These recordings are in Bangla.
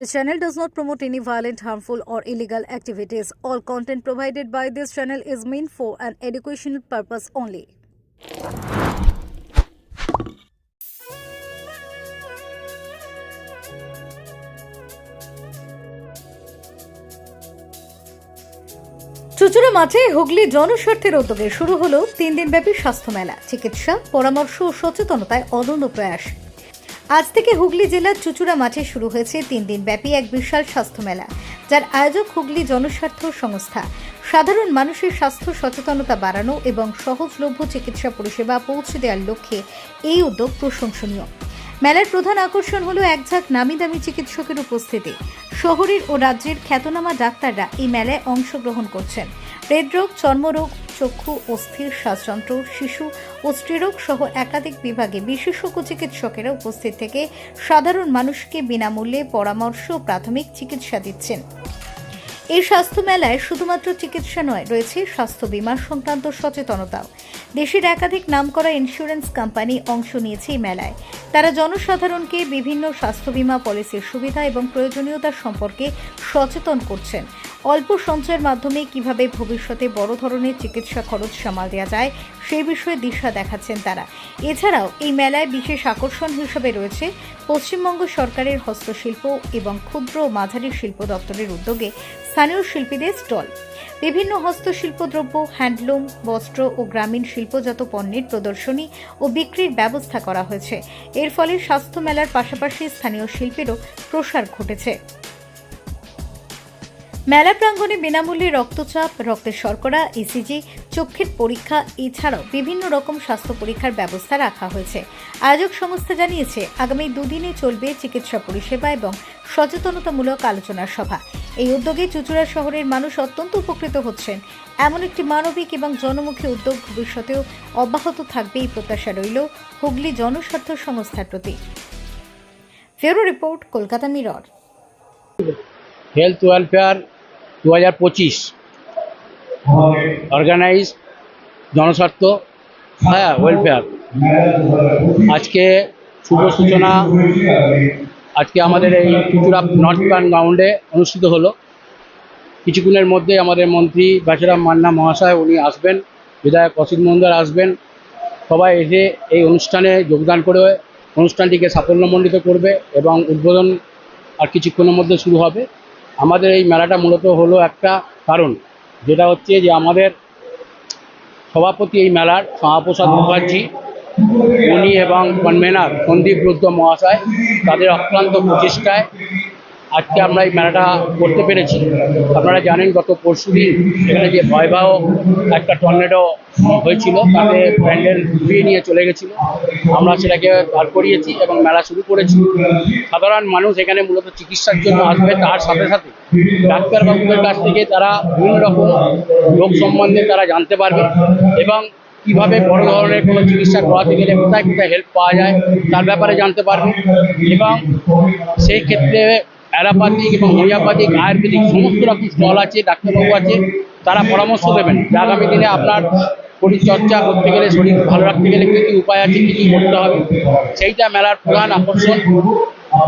The channel does not promote any violent, harmful, or illegal activities. All content provided by this channel is meant for an educational purpose only. Chuchura মাঠে হুগলি জনস্বার্থের উদ্যোগে শুরু হলো তিন দিনব্যাপী স্বাস্থ্য মেলা চিকিৎসা পরামর্শ ও সচেতনতায় অনন্য প্রয়াস আজ থেকে হুগলি জেলার চুচুড়া মাঠে শুরু হয়েছে তিন দিন ব্যাপী এক বিশাল স্বাস্থ্য মেলা, যার আয়োজক হুগলি জনস্বার্থ সংস্থা। সাধারণ মানুষের স্বাস্থ্য সচেতনতা বাড়ানো এবং সহজলভ্য চিকিৎসা পরিষেবা পৌঁছে দেওয়ার লক্ষ্যে এই উদ্যোগ প্রশংসনীয়। মেলার প্রধান আকর্ষণ হলো এক ঝাঁক নামি দামি চিকিৎসকের উপস্থিতি। শহরের ও রাজ্যের খ্যাতনামা ডাক্তাররা এই মেলায় অংশগ্রহণ করছেন। হৃদরোগ, চর্মরোগ চক্ষু, অস্থির শ্বাসযন্ত্র, শিশু ও স্ত্রীরোগ সহ একাধিক বিভাগে বিশেষজ্ঞ চিকিৎসকেরা উপস্থিত থেকে সাধারণ মানুষকে বিনামূল্যে পরামর্শ ও প্রাথমিক চিকিৎসা দিচ্ছেন। এই স্বাস্থ্য মেলায় শুধুমাত্র চিকিৎসা নয়, রয়েছে স্বাস্থ্য বীমা সংক্রান্ত সচেতনতাও। দেশের একাধিক নামকরা ইন্স্যুরেন্স কোম্পানি অংশ নিয়েছে এই মেলায়। তারা জনসাধারণকে বিভিন্ন স্বাস্থ্য বীমা পলিসির সুবিধা এবং প্রয়োজনীয়তা সম্পর্কে সচেতন করছেন। অল্প সঞ্চয়ের মাধ্যমে কীভাবে ভবিষ্যতে বড় ধরনের চিকিৎসা খরচ সামাল দেওয়া যায় সেই বিষয়ে দিশা দেখাচ্ছেন তারা। এছাড়াও, এই মেলায় বিশেষ আকর্ষণ হিসেবে রয়েছে পশ্চিমবঙ্গ সরকারের হস্তশিল্প এবং ক্ষুদ্র ও মাঝারি শিল্প দপ্তরের উদ্যোগে স্থানীয় শিল্পীদের স্টল। বিভিন্ন হস্তশিল্প দ্রব্য, হ্যান্ডলুম, বস্ত্র ও গ্রামীণ শিল্পজাত পণ্যের প্রদর্শনী ও বিক্রির ব্যবস্থা করা হয়েছে। এর ফলে স্বাস্থ্য মেলার পাশাপাশি স্থানীয় শিল্পেরও প্রসার ঘটেছে। মেলা প্রাঙ্গণে বিনামূল্যে রক্তচাপ, রক্তের শর্করা ইসিজি চক্ষের পরীক্ষা এছাড়াও বিভিন্ন রকম স্বাস্থ্য পরীক্ষার ব্যবস্থা রাখা হয়েছে। আয়োজক সংস্থা জানিয়েছে, আগামী দুদিনে চলবে চিকিৎসা পরিষেবা এবং সচেতনতামূলক আলোচনা সভা। এই উদ্যোগে চুচুড়া শহরের মানুষ অত্যন্ত উপকৃত হচ্ছেন। এমন একটি মানবিক এবং জনমুখী উদ্যোগ ভবিষ্যতেও অব্যাহত থাকবে এই প্রত্যাশা রইল হুগলি জনস্বার্থ সংস্থার প্রতি। ফেরো report, Kolkata mirror. Health welfare দু হাজার পঁচিশ। অর্গানাইজ জনস্বার্থ হ্যাঁ ওয়েলফেয়ার আজকে শুভ সূচনা, আজকে আমাদের এই চুচুড়া নর্থ প্ল্যান গ্রাউন্ডে অনুষ্ঠিত হলো। কিছুক্ষণের মধ্যে আমাদের মন্ত্রী বাসুরাম মান্না মহাশয়, উনি আসবেন, বিধায়ক অসিত মন্দার আসবেন। সবাই এসে এই অনুষ্ঠানে যোগদান করে, অনুষ্ঠানটিকে সাফল্যমণ্ডিত করবে এবং উদ্বোধন আর কিছুক্ষণের মধ্যে শুরু হবে। আমাদের এই মেলাটা মূলত হলো একটা কারণ। যেটা হচ্ছে যে আমাদের সভাপতি এই মেলার শ্যামাপ্রসাদ মুখার্জি, উনি এবং কনভেনার সন্দীপ রুদ্র মহাশয়, তাদের অক্লান্ত প্রচেষ্টায় আজকে আমরা এই মেলাটা করতে পেরেছি। আপনারা জানেন, গত পরশু দিন এখানে যে ভয়াবহ একটা টর্নেডো হয়েছিল, তাতে প্যান্ডেল ঘুরিয়ে নিয়ে চলে গেছিল। আমরা সেটাকে বার করিয়েছি এবং মেলা শুরু করেছি। সাধারণ মানুষ এখানে মূলত চিকিৎসার জন্য আসবে। তার সাথে সাথে ডাক্তারবাবুদের কাছ থেকে তারা বিভিন্ন রকম রোগ সম্বন্ধে তারা জানতে পারবে এবং কীভাবে বড় ধরনের কোনো চিকিৎসা করাতে গেলে কোথায় কোথায় হেল্প পাওয়া যায় তার ব্যাপারে জানতে পারবে। এবং সেই ক্ষেত্রে অ্যালোপ্যাথিক এবং হোমিওপ্যাথিক, আয়ুর্বেদিক সমস্ত রকম স্টল আছে, ডাক্তারবাবু আছে, তারা পরামর্শ দেবেন যে আগামী দিনে আপনার শরীরচর্চা করতে গেলে, শরীর ভালো রাখতে গেলে কী কী উপায় আছে, কী কী করতে হবে, সেইটা মেলার প্রধান আকর্ষণ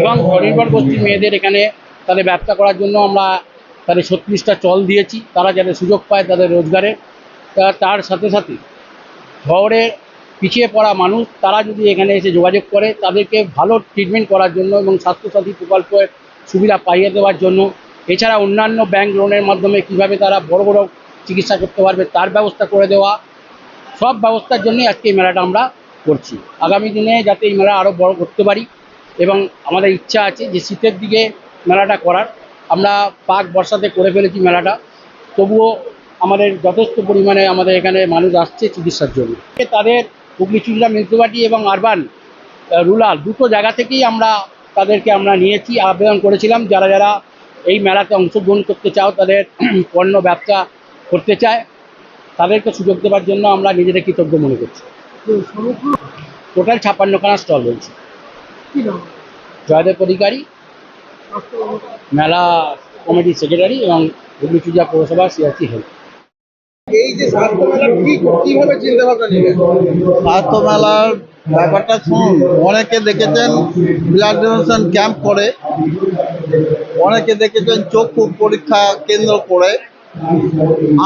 এবং স্বনির্ভর গোষ্ঠীর মেয়েদের এখানে তাদের ব্যবসা করার জন্য আমরা তাদের ছত্রিশটা চল দিয়েছি, তারা যাতে সুযোগ পায় তাদের রোজগারে। তার সাথে সাথে শহরে পিছিয়ে পড়া মানুষ, তারা যদি এখানে এসে যোগাযোগ করে, তাদেরকে ভালো ট্রিটমেন্ট করার জন্য এবং স্বাস্থ্যসাথী প্রকল্পের সুবিধা পাইয়ে দেওয়ার জন্য। এছাড়া অন্যান্য ব্যাংক লোনের মাধ্যমে কীভাবে তারা বড় বড় চিকিৎসা করতে পারবে তার ব্যবস্থা করে দেওয়া, সব ব্যবস্থার জন্যই আজকে এই মেলাটা আমরা করছি। আগামী দিনে যাতে এই মেলা আরও বড় করতে পারি এবং আমাদের ইচ্ছা আছে যে শীতের দিকে মেলাটা করার। আমরা পাক বর্ষাতে করে ফেলেছি মেলাটা। তবুও আমাদের যথেষ্ট পরিমাণে আমাদের এখানে মানুষ আসছে চিকিৎসার জন্য। তাদের হুগলি চুচড়া মিউনিসিপালিটি এবং আরবান রুরাল দুটো জায়গা থেকেই আমরা তাদেরকে আমরা নিয়েছি, আবেদন করেছিলাম। যারা যারা এই মেলাতে অংশগ্রহণ করতে চাও, তাদের পণ্য ব্যবসা করতে চায়, তাদেরকে সুযোগ দেওয়ার জন্য আমরা নিজেদের কৃতজ্ঞ মনে করছি। টোটাল ছাপ্পান্নখানা স্টল রয়েছে। জয়দেব অধিকারী, মেলা কমিটির সেক্রেটারি এবং হুগলি পৌরসভা সিআরসি হেলথ এই যে কীভাবে চিন্তা ব্যাপারটা শুনুন, অনেকে দেখেছেন ব্লাড ডোনেশন ক্যাম্প করে, অনেকে দেখেছেন চক্ষু পরীক্ষা কেন্দ্র করে।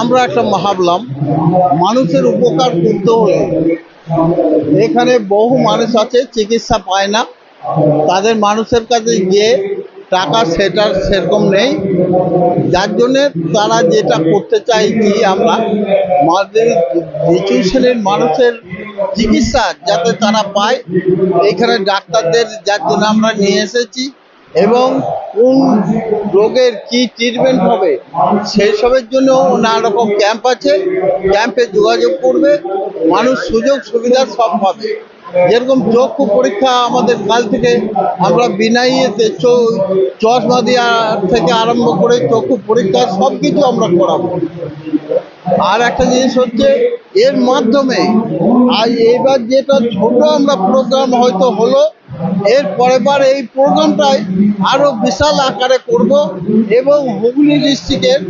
আমরা একটা ভাবলাম, মানুষের উপকার করতে হলে এখানে বহু মানুষ আছে, চিকিৎসা পায় না। তাদের মানুষের কাছে গিয়ে টাকা সেটার সেরকম নেই। যার জন্যে তারা যেটা করতে চাই কি আমরা আমাদের নিচু শ্রেণির মানুষের চিকিৎসা যাতে তারা পায়। এখানে ডাক্তারদের যার জন্য আমরা নিয়ে এসেছি এবং কোন রোগের কি ট্রিটমেন্ট হবে সেই সবের জন্য নানা রকম ক্যাম্প আছে। ক্যাম্পে যোগাযোগ করবে। মানুষ সুযোগ সুবিধা সব পাবে। যেরকম চক্ষু পরীক্ষা আমাদের কাল থেকে, আমরা বিনা ইয়েতে চো- চশমা দেওয়া থেকে আরম্ভ করে চক্ষু পরীক্ষা সব কিছু আমরা করাবো। আর একটা জিনিস হচ্ছে, এর মাধ্যমে, আর এবার যেটা ছোট আমরা প্রোগ্রাম হয়তো হলো, এর পরের বার এই প্রোগ্রামটাই আরও বিশাল আকারে করব এবং হুগলি ডিস্ট্রিক্টের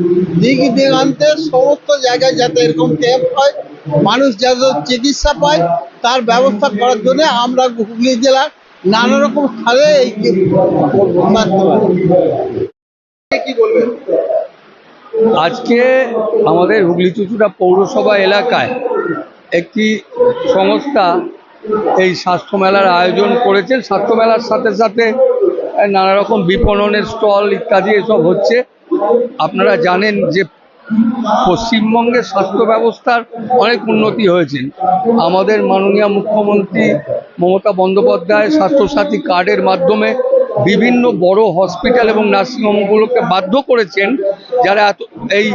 দিক দিগান্তে সমস্ত জায়গায় যাতে এরকম ক্যাম্প হয়, মানুষ যাতে চিকিৎসা পায় তার ব্যবস্থা করার জন্য আমরা হুগলি জেলার নানা রকম স্থানে এই করব কি বলবেন? আজকে আমাদের হুগলি চুচুড়া পৌরসভা এলাকায় একটি সংস্থা এই স্বাস্থ্য মেলার আয়োজন করেছেন। স্বাস্থ্য মেলার সাথে সাথে নানা রকম বিপণনের স্টল ইত্যাদি এসব হচ্ছে। আপনারা জানেন যে পশ্চিমবঙ্গের স্বাস্থ্য ব্যবস্থার অনেক উন্নতি হয়েছে। আমাদের মাননীয় মুখ্যমন্ত্রী মমতা বন্দ্যোপাধ্যায় স্বাস্থ্যসাথী কার্ডের মাধ্যমে বিভিন্ন বড় হসপিটাল এবং নার্সিংহোমগুলোকে বাধ্য করেছেন। যারা এত, এই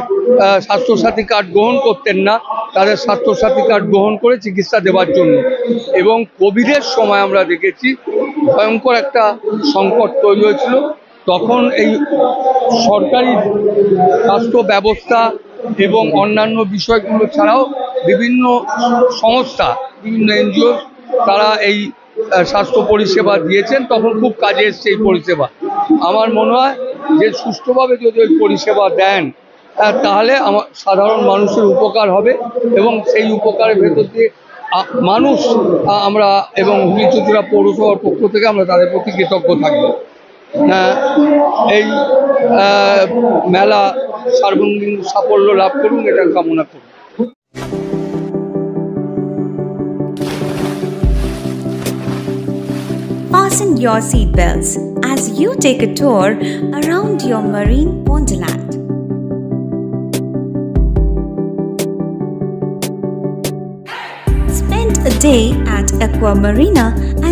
স্বাস্থ্যসাথী কার্ড গ্রহণ করতেন না, তাদের স্বাস্থ্যসাথী কার্ড গ্রহণ করে চিকিৎসা দেওয়ার জন্য। এবং কোভিডের সময় আমরা দেখেছি ভয়ঙ্কর একটা সংকট তৈরি হয়েছিল। তখন এই সরকারি স্বাস্থ্য ব্যবস্থা এবং অন্যান্য বিষয়গুলো ছাড়াও বিভিন্ন সংস্থা, বিভিন্ন এনজিও তারা এই স্বাস্থ্য পরিষেবা দিয়েছেন। তখন খুব কাজে এসছে এই পরিষেবা। আমার মনে হয় যে সুষ্ঠুভাবে যদি ওই পরিষেবা দেন তাহলে আমার সাধারণ মানুষের উপকার হবে এবং সেই উপকারের ভেতর দিয়ে মানুষ আমরা এবং হুগলি চুচুড়া পৌরসভার পক্ষ থেকে আমরা তাদের প্রতি কৃতজ্ঞ থাকব। এই আহ, মেলা সার্বজনীন সাফল্য লাভ করুন এটা কামনা করুন Fasten your seatbelts as you take a tour around your marine wonderland. Spend a day at Aqua Marina and